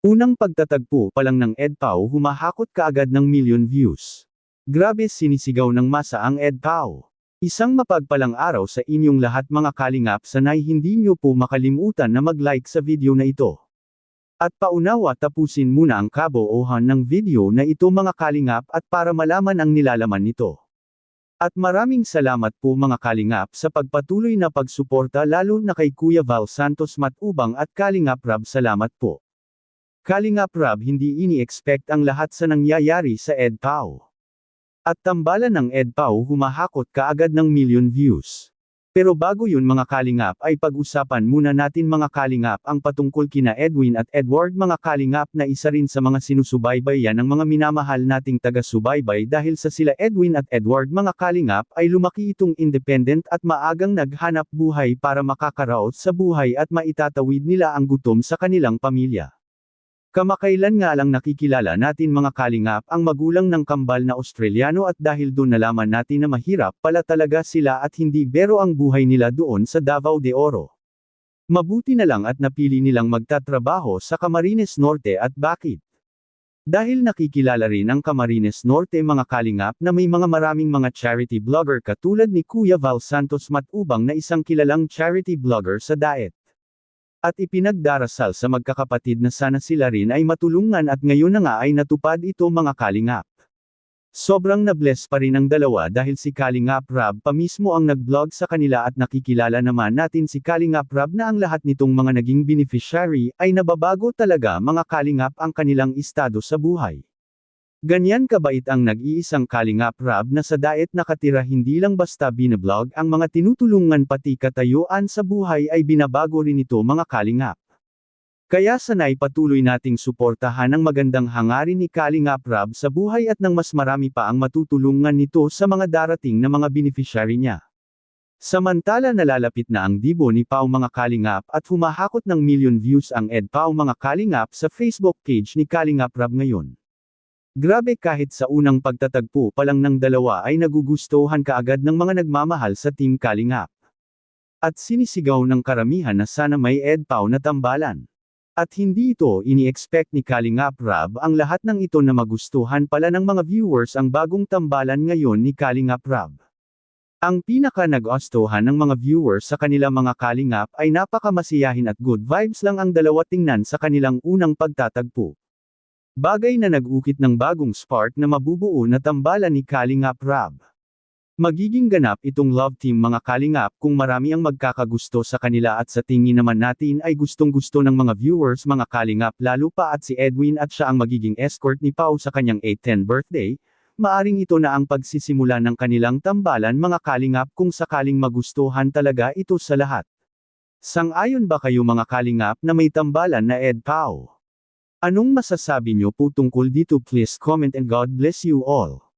Unang pagtatagpo pa lang ng EdPow humahakot kaagad ng million views. Grabe sinisigaw ng masa ang EdPow. Isang mapagpalang araw sa inyong lahat mga kalingap sanay hindi nyo po makalimutan na mag-like sa video na ito. At paunawa tapusin muna ang kaboohan ng video na ito mga kalingap at para malaman ang nilalaman nito. At maraming salamat po mga kalingap sa pagpatuloy na pagsuporta lalo na kay Kuya Val Santos Matubang at Kalingap Rab salamat po. Kalingap Rab hindi ini-expect ang lahat sa nangyayari sa EdPow. At tambalan ng EdPow humahakot kaagad ng million views. Pero bago yun mga kalingap ay pag-usapan muna natin mga kalingap ang patungkol kina Edwin at Edward mga kalingap na isa rin sa mga sinusubaybayan ng mga minamahal nating taga-subaybay dahil sa sila Edwin at Edward mga kalingap ay lumaki itong independent at maagang naghanap buhay para makakaraos sa buhay at maitatawid nila ang gutom sa kanilang pamilya. Kamakailan nga lang nakikilala natin mga kalingap ang magulang ng kambal na Australiano at dahil doon nalaman natin na mahirap pala talaga sila at hindi bero ang buhay nila doon sa Davao de Oro. Mabuti na lang at napili nilang magtatrabaho sa Camarines Norte at bakit? Dahil nakikilala rin ang Camarines Norte mga kalingap na may mga maraming mga charity vlogger katulad ni Kuya Val Santos Matubang na isang kilalang charity vlogger sa Daet. At ipinagdarasal sa magkakapatid na sana sila rin ay matulungan at ngayon na nga ay natupad ito mga kalingap. Sobrang nabless pa rin ang dalawa dahil si Kalingap Rab pa mismo ang nag-vlog sa kanila at nakikilala naman natin si Kalingap Rab na ang lahat nitong mga naging beneficiary ay nababago talaga mga kalingap ang kanilang estado sa buhay. Ganyan kabait ang nag-iisang Kalingap Rab na sa daet nakatira hindi lang basta binablog ang mga tinutulungan pati katayuan sa buhay ay binabago rin ito mga Kalingap. Kaya sanay patuloy nating suportahan ang magandang hangarin ni Kalingap Rab sa buhay at nang mas marami pa ang matutulungan nito sa mga darating na mga beneficiary niya. Samantala nalalapit na ang dibo ni Pau mga Kalingap at humahakot ng million views ang Ed Pau mga Kalingap sa Facebook page ni Kalingap Rab ngayon. Grabe kahit sa unang pagtatagpo pa lang ng dalawa ay nagugustuhan kaagad ng mga nagmamahal sa Team Kalingap. At sinisigaw ng karamihan na sana may EdPow na tambalan. At hindi ito ini-expect ni Kalingap Rab ang lahat ng ito na magustuhan pala ng mga viewers ang bagong tambalan ngayon ni Kalingap Rab. Ang pinaka nag-ostuhan ng mga viewers sa kanila mga Kalingap ay napakamasiyahin at good vibes lang ang dalawa tingnan sa kanilang unang pagtatagpo. Bagay na nag-ukit ng bagong spark na mabubuo na tambalan ni Kalingap Rab. Magiging ganap itong love team mga Kalingap kung marami ang magkakagusto sa kanila at sa tingin naman natin ay gustong gusto ng mga viewers mga Kalingap lalo pa at si Edwin at siya ang magiging escort ni Pau sa kanyang 8-10 birthday, maaring ito na ang pagsisimula ng kanilang tambalan mga Kalingap kung sakaling magustuhan talaga ito sa lahat. Sang-ayon ba kayo mga Kalingap na may tambalan na Ed Pau? Anong masasabi nyo po tungkol dito please comment and God bless you all.